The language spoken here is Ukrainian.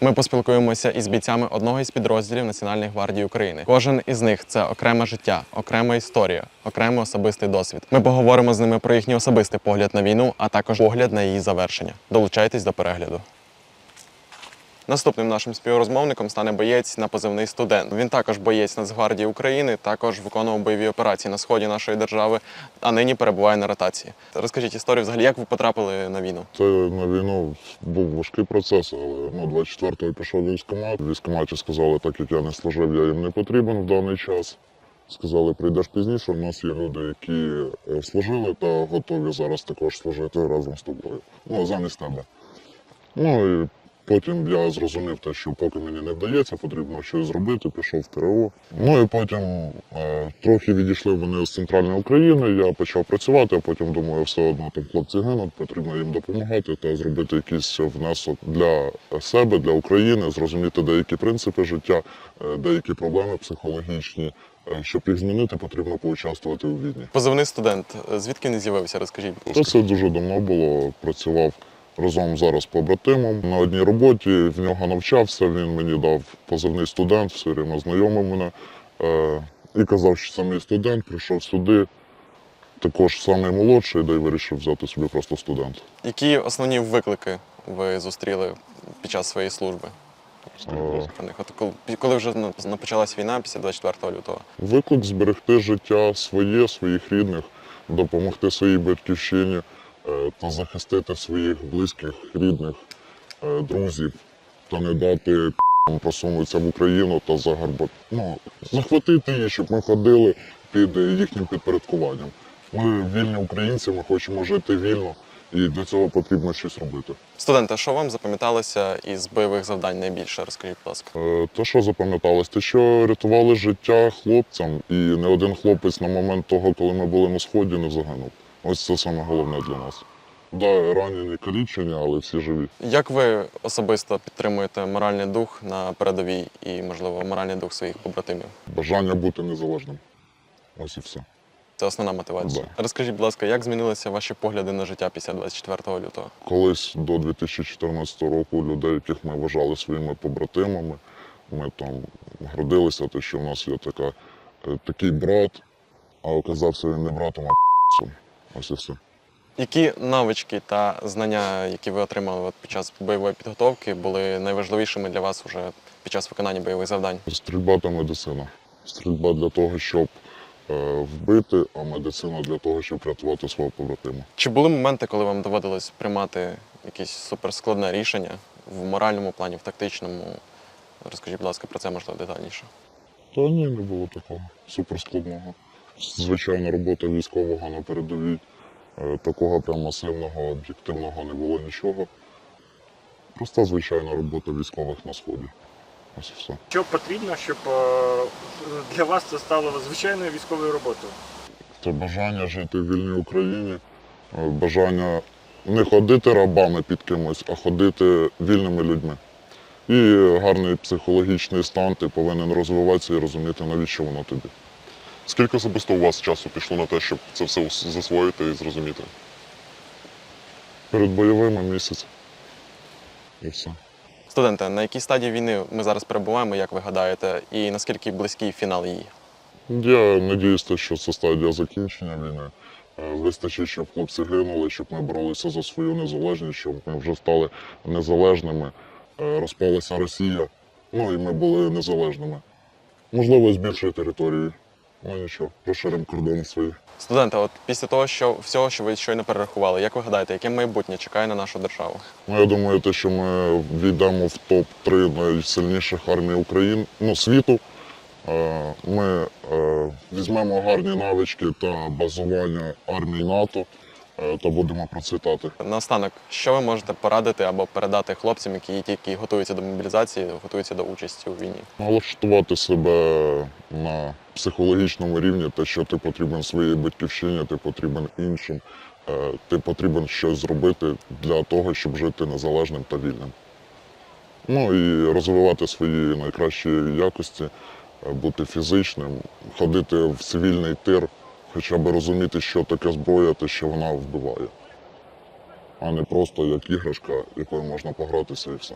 Ми поспілкуємося із бійцями одного із підрозділів Національної гвардії України. Кожен із них це окреме життя, окрема історія, окремий особистий досвід. Ми поговоримо з ними про їхній особистий погляд на війну, а також погляд на її завершення. Долучайтесь до перегляду. Наступним нашим співрозмовником стане боєць на позивний студент. Він також боєць Нацгвардії України, також виконував бойові операції на сході нашої держави, а нині перебуває на ротації. Розкажіть історію взагалі, як ви потрапили на війну? Це на війну був важкий процес, але ну, 24-го пішов в військкомат. Військкоматі сказали, так як я не служив, я їм не потрібен в даний час. Сказали, прийдеш пізніше. У нас є люди, які е, служили та готові зараз також служити разом з тобою. Ну, замість тебе. Ну і потім я зрозумів те, що поки мені не вдається, потрібно щось зробити, пішов в ТРО. Ну і потім е, трохи відійшли вони з центральної України. Я почав працювати, а потім думаю, все одно там хлопці гинуть, потрібно їм допомагати та зробити якийсь внесок для себе, для України, зрозуміти деякі принципи життя, е, деякі проблеми психологічні. Е, Щоб їх змінити, потрібно поучаствувати у війні. Позивний студент. Звідки він з'явився? Розкажіть, Це все дуже давно було. Працював разом зараз побратимом на одній роботі. В нього навчався. Він мені дав позивний студент, все рівно знайомив мене. Е, і казав, що саме студент прийшов сюди. Також самий молодший, де й вирішив взяти собі просто студент. Які основні виклики ви зустріли під час своєї служби? Них. От коли, вже ну, почалась війна після 24 лютого. Виклик зберегти життя своє, своїх рідних, допомогти своїй батьківщині е, та захистити своїх близьких, рідних, е, друзів, та не дати просунутися в Україну та загарбати. Ну, захватити її, щоб ми ходили під їхнім підпорядкуванням. Ми вільні українці, ми хочемо жити вільно, і для цього потрібно щось робити. Студенти, що вам запам'яталося із бойових завдань найбільше? Розкажіть, будь ласка. Е, Те, що запам'яталось, те, що рятували життя хлопцям, і не один хлопець на момент того, коли ми були на сході, не загинув. Ось це саме головне для нас. Да, ранені, калічені, але всі живі. Як ви особисто підтримуєте моральний дух на передовій і, можливо, моральний дух своїх побратимів? Бажання бути незалежним. Ось і все. Це основна мотивація. Розкажіть, будь ласка, як змінилися ваші погляди на життя після 24 лютого? Колись до 2014 року людей, яких ми вважали своїми побратимами, ми там гордилися, те, що в нас є така, е, такий брат, а оказався він не братом, а п***цем. Ось і все. Які навички та знання, які ви отримали під час бойової підготовки, були найважливішими для вас уже під час виконання бойових завдань? Стрільба та медицина. Стрільба для того, щоб е, вбити, а медицина для того, щоб рятувати свого побратима. Чи були моменти, коли вам доводилось приймати якесь суперскладне рішення в моральному плані, в тактичному? Розкажіть, будь ласка, про це можливо детальніше. Та ні, не було такого суперскладного. Звичайна робота військового на передовій. Е, Такого прям масивного, об'єктивного не було нічого. Проста звичайна робота військових на сході. Ось і все. Що потрібно, щоб е, для вас це стало звичайною військовою роботою? Це бажання жити в вільній Україні, е, бажання не ходити рабами під кимось, а ходити вільними людьми. І гарний психологічний стан, ти повинен розвиватися і розуміти, навіщо воно тобі. Скільки особисто у вас часу пішло на те, щоб це все засвоїти і зрозуміти? Перед бойовими місяць. І все. Студенти, на якій стадії війни ми зараз перебуваємо, як ви гадаєте, і наскільки близький фінал її? Я надіюся, що це стадія закінчення війни. Е, Вистачить, щоб хлопці гинули, щоб ми боролися за свою незалежність, щоб ми вже стали незалежними. Е, Розпалася Росія, ну і ми були незалежними. Можливо, з більшої території. Ну нічого, розширимо кордони свої. Студенти, от після того, що всього, що ви щойно перерахували, як ви гадаєте, яке майбутнє чекає на нашу державу? Ну, я думаю, те, що ми війдемо в топ-3 найсильніших армій України, ну, світу. Е, Ми е, візьмемо гарні навички та базування армії НАТО та будемо процвітати. Наостанок, що ви можете порадити або передати хлопцям, які тільки готуються до мобілізації, готуються до участі у війні? Налаштувати себе на психологічному рівні, те, що ти потрібен своїй батьківщині, ти потрібен іншим, е, ти потрібен щось зробити для того, щоб жити незалежним та вільним. Ну і розвивати свої найкращі якості, е, бути фізичним, ходити в цивільний тир, хоча б розуміти, що таке зброя, те, що вона вбиває, а не просто як іграшка, якою можна погратися і все.